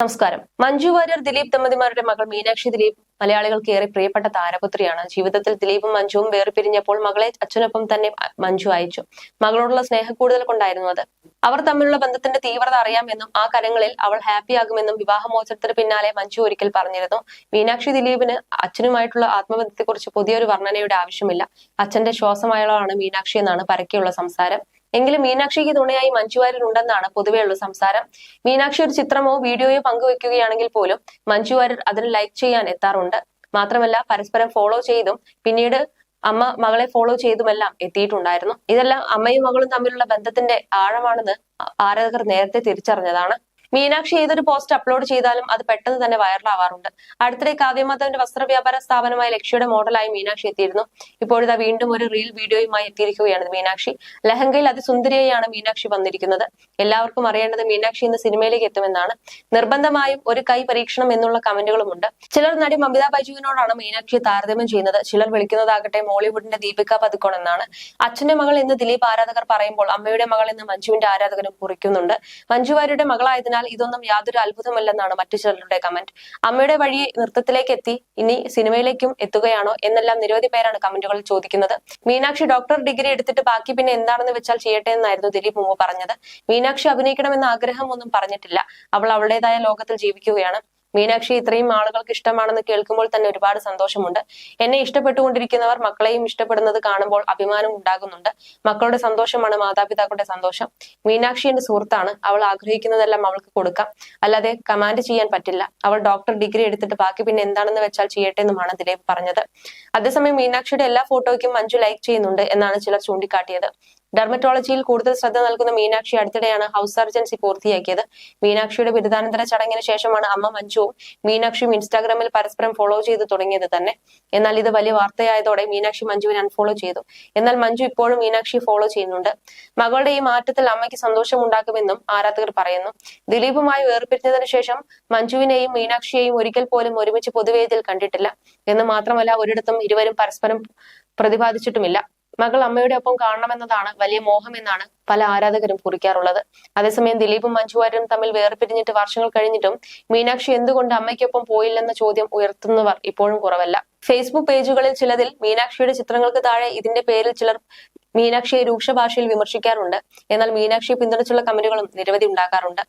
നമസ്കാരം. മഞ്ജു വാര്യർ ദിലീപ് ദമ്പതിമാരുടെ മകൾ മീനാക്ഷി ദിലീപ് മലയാളികൾക്ക് ഏറെ പ്രിയപ്പെട്ട താരപുത്രിയാണ്. ജീവിതത്തിൽ ദിലീപും മഞ്ജുവും വേർപിരിഞ്ഞപ്പോൾ മകളെ അച്ഛനൊപ്പം തന്നെ മഞ്ജു അയച്ചു. മകളോടുള്ള സ്നേഹക്കൂടുതൽ കൊണ്ടായിരുന്നു അത്. അവർ തമ്മിലുള്ള ബന്ധത്തിന്റെ തീവ്രത അറിയാമെന്നും ആ കരങ്ങളിൽ അവൾ ഹാപ്പിയാകുമെന്നും വിവാഹമോചനത്തിന് പിന്നാലെ മഞ്ജു ഒരിക്കൽ പറഞ്ഞിരുന്നു. മീനാക്ഷി ദിലീപിന് അച്ഛനുമായിട്ടുള്ള ആത്മബന്ധത്തെക്കുറിച്ച് പുതിയൊരു വർണനയുടെ ആവശ്യമില്ല. അച്ഛന്റെ ശ്വാസമായളാണ് മീനാക്ഷി എന്നാണ് പരക്കെയുള്ള സംസാരം. എങ്കിലും മീനാക്ഷിക്ക് തുണയായി മഞ്ജു വാര്യർ ഉണ്ടെന്നാണ് പൊതുവെയുള്ള സംസാരം. മീനാക്ഷി ഒരു ചിത്രമോ വീഡിയോയോ പങ്കുവെക്കുകയാണെങ്കിൽ പോലും മഞ്ജു വാര്യർ അതിന് ലൈക്ക് ചെയ്യാൻ എത്താറുണ്ട്. മാത്രമല്ല പരസ്പരം ഫോളോ ചെയ്തും പിന്നീട് അമ്മ മകളെ ഫോളോ ചെയ്തുമെല്ലാം എത്തിയിട്ടുണ്ടായിരുന്നു. ഇതെല്ലാം അമ്മയും മകളും തമ്മിലുള്ള ബന്ധത്തിന്റെ ആഴമാണെന്ന് ആരാധകർ നേരത്തെ തിരിച്ചറിഞ്ഞതാണ്. മീനാക്ഷി ഏതൊരു പോസ്റ്റ് അപ്ലോഡ് ചെയ്താലും അത് പെട്ടെന്ന് തന്നെ വൈറലാവാറുണ്ട് അടുത്തിടെ കാവ്യമാധവന്റെ വസ്ത്രവ്യാപാര സ്ഥാപനമായ ലക്ഷ്യയുടെ മോഡലായി മീനാക്ഷി എത്തിയിരുന്നു. ഇപ്പോഴിതാ വീണ്ടും ഒരു റീൽ വീഡിയോയുമായി എത്തിയിരിക്കുകയാണ് മീനാക്ഷി. ലഹങ്കയിൽ അതിസുന്ദരിയായാണ് മീനാക്ഷി വന്നിരിക്കുന്നത്. എല്ലാവർക്കും അറിയേണ്ടത് മീനാക്ഷി ഇന്ന് സിനിമയിലേക്ക് എത്തുമെന്നാണ്. നിർബന്ധമായും ഒരു കൈ പരീക്ഷണം എന്നുള്ള കമന്റുകളുമുണ്ട്. ചിലർ നടി മമിത ബൈജുവിനോടാണ് മീനാക്ഷി താരതമ്യം ചെയ്യുന്നത്. ചിലർ വിളിക്കുന്നതാകട്ടെ മോളിവുഡിന്റെ ദീപിക പതുക്കോൺ എന്നാണ് അച്ഛന്റെ മകൾ എന്ന് ദിലീപ് ആരാധകർ പറയുമ്പോൾ അമ്മയുടെ മകൾ എന്ന് മഞ്ജുവിന്റെ ആരാധകരും കുറിക്കുന്നുണ്ട്. മഞ്ജു വാര്യരുടെ മകളായതിനാൽ ഇതൊന്നും യാതൊരു അത്ഭുതമല്ലെന്നാണ് മറ്റു ചിലരുടെ കമന്റ് അമ്മയുടെ വഴി നൃത്തത്തിലേക്ക് എത്തി ഇനി സിനിമയിലേക്കും എത്തുകയാണോ എന്നെല്ലാം നിരവധി പേരാണ് കമന്റുകൾ ചോദിക്കുന്നത്. മീനാക്ഷി ഡോക്ടർ ഡിഗ്രി എടുത്തിട്ട് ബാക്കി പിന്നെ എന്താണെന്ന് വെച്ചാൽ ചെയ്യട്ടെ എന്നായിരുന്നു ദിലീപ് മുമ്പ് പറഞ്ഞത്. മീനാക്ഷി അഭിനയിക്കണമെന്ന ആഗ്രഹം ഒന്നും പറഞ്ഞിട്ടില്ല. അവൾ അവളുടേതായ ലോകത്തിൽ ജീവിക്കുകയാണ്. മീനാക്ഷി ഇത്രയും ആളുകൾക്ക് ഇഷ്ടമാണെന്ന് കേൾക്കുമ്പോൾ തന്നെ ഒരുപാട് സന്തോഷമുണ്ട്. എന്നെ ഇഷ്ടപ്പെട്ടുകൊണ്ടിരിക്കുന്നവർ മക്കളെയും ഇഷ്ടപ്പെടുന്നത് കാണുമ്പോൾ അഭിമാനം ഉണ്ടാകുന്നുണ്ട്. മക്കളുടെ സന്തോഷമാണ് മാതാപിതാക്കളുടെ സന്തോഷം. മീനാക്ഷി എന്റെ സുഹൃത്താണ്. അവൾ ആഗ്രഹിക്കുന്നതെല്ലാം അവൾക്ക് കൊടുക്കാം. അല്ലാതെ കമാൻഡ് ചെയ്യാൻ പറ്റില്ല. അവൾ ഡോക്ടർ ഡിഗ്രി എടുത്തിട്ട് ബാക്കി പിന്നെ എന്താണെന്ന് വെച്ചാൽ ചെയ്യട്ടെ എന്നുമാണ് ദിലീപ് പറഞ്ഞത്. അതേസമയം മീനാക്ഷിയുടെ എല്ലാ ഫോട്ടോയ്ക്കും മഞ്ജു ലൈക്ക് ചെയ്യുന്നുണ്ട് എന്നാണ് ചിലർ ചൂണ്ടിക്കാട്ടിയത്. ഡെർമറ്റോളജിയിൽ കൂടുതൽ ശ്രദ്ധ നൽകുന്ന മീനാക്ഷി അടുത്തിടെയാണ് ഹൗസ് സർജൻസി പൂർത്തിയാക്കിയത്. മീനാക്ഷിയുടെ ബിരുദാനന്തര ചടങ്ങിന് ശേഷമാണ് അമ്മ മഞ്ജുവും മീനാക്ഷിയും ഇൻസ്റ്റാഗ്രാമിൽ പരസ്പരം ഫോളോ ചെയ്ത് തുടങ്ങിയത് തന്നെ. എന്നാൽ ഇത് വലിയ വാർത്തയായതോടെ മീനാക്ഷി മഞ്ജുവിനെ അൺഫോളോ ചെയ്തു. എന്നാൽ മഞ്ജു ഇപ്പോഴും മീനാക്ഷി ഫോളോ ചെയ്യുന്നുണ്ട്. മകളുടെ ഈ മാറ്റത്തിൽ അമ്മയ്ക്ക് സന്തോഷമുണ്ടാക്കുമെന്നും ആരാധകർ പറയുന്നു. ദിലീപുമായി വേർപിരിഞ്ഞതിനു ശേഷം മഞ്ജുവിനെയും മീനാക്ഷിയെയും ഒരിക്കൽ പോലും ഒരുമിച്ച് പൊതുവേദിയിൽ കണ്ടിട്ടില്ല. എന്ന് മാത്രമല്ല ഒരിടത്തും ഇരുവരും പരസ്പരം പ്രതിപാദിച്ചിട്ടുമില്ല. മകൾ അമ്മയുടെ ഒപ്പം കാണണമെന്നതാണ് വലിയ മോഹം എന്നാണ് പല ആരാധകരും കുറിക്കാറുള്ളത്. അതേസമയം ദിലീപും മഞ്ജുവാരും തമ്മിൽ വേർപിരിഞ്ഞിട്ട് വർഷങ്ങൾ കഴിഞ്ഞിട്ടും മീനാക്ഷി എന്തുകൊണ്ട് അമ്മയ്ക്കൊപ്പം പോയില്ലെന്ന ചോദ്യം ഉയർത്തുന്നവർ ഇപ്പോഴും കുറവല്ല. ഫേസ്ബുക്ക് പേജുകളിൽ ചിലതിൽ മീനാക്ഷിയുടെ ചിത്രങ്ങൾക്ക് താഴെ ഇതിന്റെ പേരിൽ ചിലർ മീനാക്ഷിയെ രൂക്ഷ ഭാഷയിൽ വിമർശിക്കാറുണ്ട്. എന്നാൽ മീനാക്ഷിയെ പിന്തുണച്ചുള്ള കമന്റുകളും നിരവധി ഉണ്ടാകാറുണ്ട്